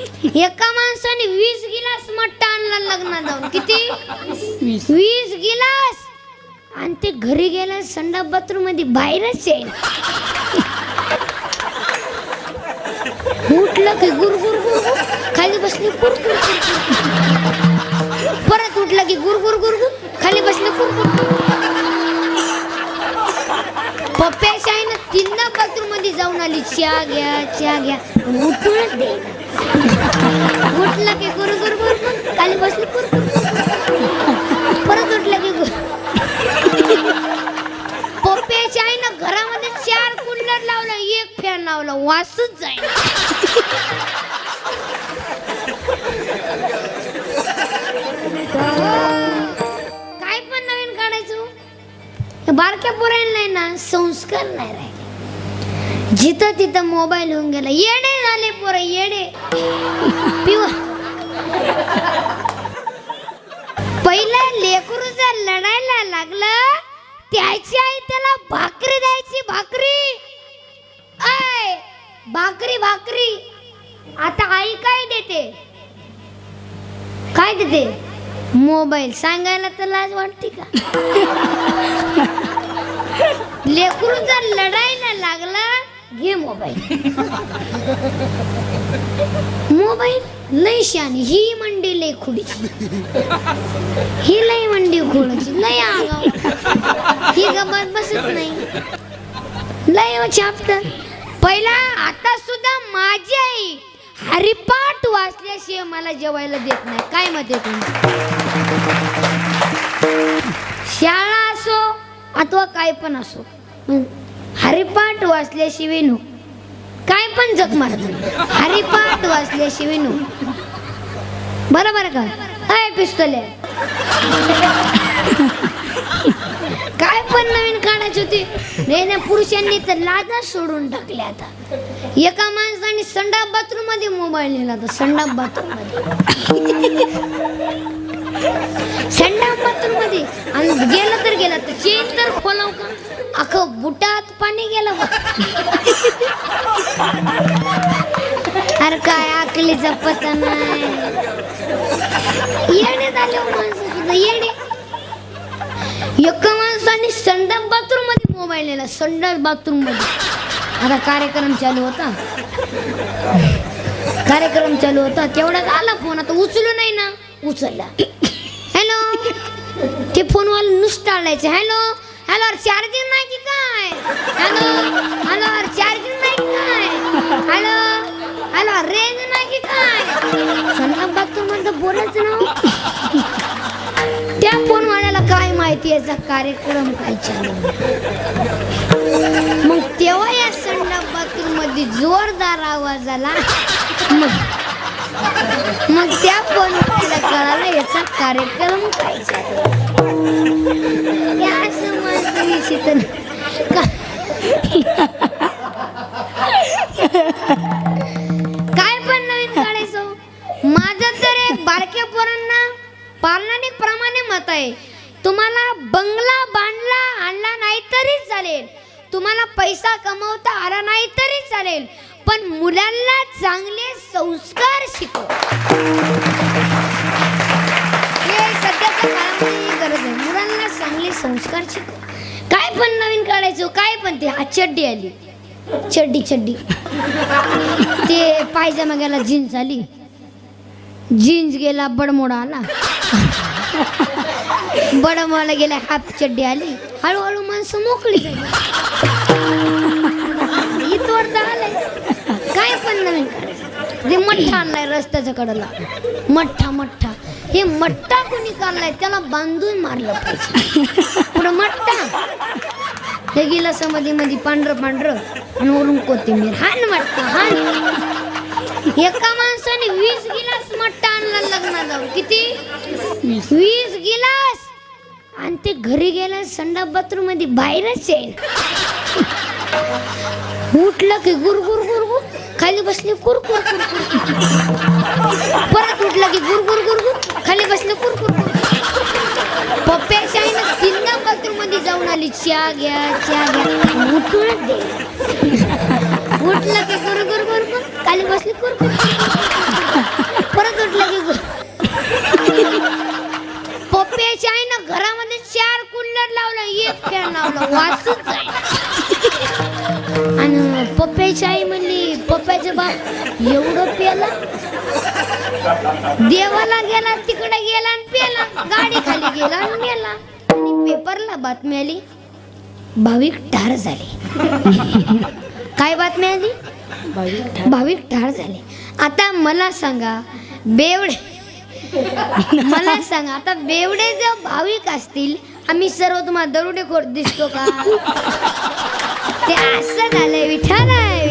एका माणसाने वीस गिलास मट्टा आणला लग्नात जाऊन. किती? वीस. गिलास. आणि ते घरी गेला संडा बाथरूममध्ये बाहेरच आहे उठलं की गुर गुर गुर गुर. खाली बसले गुर. परत उठलं की गुर गुर गुर गुर खाली बसले गुर. पप्प्याच्या आईनं तीनदा बाथरूममध्ये जाऊन आली. चहा घ्या चहा घ्या. उठूनच दे उठलं की गुरु गुरु गुरु खाली बसले गुरु परत उठलं की गुरु. पप्प्याच्या आईनं घरामध्ये चार कूलर लावलं एक फॅन लावला वासच जाईल काय पण नवीन काढायचो. बारक्या पोरायला नाही ना संस्कार नाही राहिले. जिथं तिथं मोबाईल होऊन गेला. येडे झाले पोरं येडे. पिव पहिलं लेकरू जर लढायला लागलं त्याची आई त्याला भाकरी द्यायची भाकरी. आय भाकरी भाकरी. आता आई काय देते? काय देते? मोबाईल. सांगायला तर लाज वाटते का? लेकरू जर लढायला लागला घे मोबाईल. मोबाईल लय शानी ही मंडी लय खुडीची. ही लय मंडी खुडीची. लय आगाव. ही गमत बसत नाही. लय छापत पहिला आता सुद्धा माझी आई हरिपाठ वाचल्याशिवाय मला जेवायला देत नाही. काय मत आहे शाळा असो अथवा काय पण असो. हरिपाठ वाचल्याशिवाय नो. काय पण जग मारत. हरिपाठ वाचल्याशिवाय नो. बरोबर का? काय पिस्तोले काय पण नवीन काढायची होती. नाही ना पुरुषांनी तर लाजा सोडून टाकल्या आता. एका माणसाने संडाप बाथरूममध्ये मोबाईल नेला होता. संडाप बाथरूममध्ये संडाप बाथरूम आणि गेलं तर गेलं तर चेन तर खोलाव का? अख्खं बुटात पाणी गेलं अरे काय अकलीचा पत्ता नाही. येडे झाले हो माणसं सुद्धा येडे. एका माणसाने संडास बाथरूममध्ये मोबाईल नेला संडास बाथरूममध्ये. आता कार्यक्रम चालू होता. कार्यक्रम चालू होता तेवढ्यात आला फोन आता उचलू नाही ना. उचलला. ते हॅलो हॅलो चार्जिंग नाही की काय? हॅलो हॅलो चार्जिंग नाही की काय? हॅलो हॅलो रेंज नाही की काय? संडास बाथरूममध्ये बोलायचं ना हो. त्या फोनवाल्याला काय माहिती याचा कार्यक्रम काय चालू मग तेव्हा या संडास बाथरूममध्ये जोरदार आवाज आला. मग मग त्या फोनवाल्याला कळाला याचा कार्यक्रम काय काय पण नवीन काढायचो? माझं तर एक बारक्या पोरांना पारणानिक प्रमाणे मत आहे. तुम्हाला बंगला बांधला आणला नाही तरी चालेल. तुम्हाला पैसा कमवता आला नाही तरी चालेल. पण मुलांना चांगले संस्कार शिकव. संस्कार काय पण नवीन काढायचो काय पण ते हा चड्डी आली. चड्डी चड्डी. ते पायजामा गेला जीन्स आली. जीन्स गेला बडमोडा आला. बडमोडा गेला हाफ चड्डी आली. हळूहळू माणसं मोकळी झाली. इथवर तर आलंय. काय पण नवीन ते मठ्ठा आणलाय रस्त्याच्या कडेला. मठ्ठा मठ्ठा. हे मठ्ठा कोणी काढलाय त्याला बांधून मारलं पाहिजे. पुढं मठ्ठा हे गेलं समाधी मध्ये पांढरं पांढरं आणि वरून कोथिंबीर. हान मठ्ठा हान. एका माणसाने वीस गिलास मट्टा आणला लग्नात जाऊन किती? वीस. गिलास. आणि ते घरी गेला संडा बाथरूममध्ये बाहेरच येईल. उठलं की गुर गुर गुर गुर खाली बसले कुर कुर कुर कुर. परत उठला की गुर गुर गुर गुर. खाली बसले कुर कुर कुर. पप्प्याच्या आईनं तीनदा बाथरूममध्ये जाऊन आली. चहा घ्या चहा घ्या. उठूनच दे. उठलं की गुर गुर गुर गुर. खाली बसली कुर. पप्प्याचा बाप एवढं पेला. देवाला गेला तिकडे गेला आणि पेला. गाडी खाली गेला आणि मेला. आणि पेपरला बातमी आली भाविक ठार झाले. काय बातमी आली? भाविक ठार झाले. आता मला सांगा बेवडे मला सांगा आता बेवडे जर भाविक असतील आम्ही सर्व तुम्हाला दरोडेखोर दिसतो का? ते असं झालंय विठाला आहे.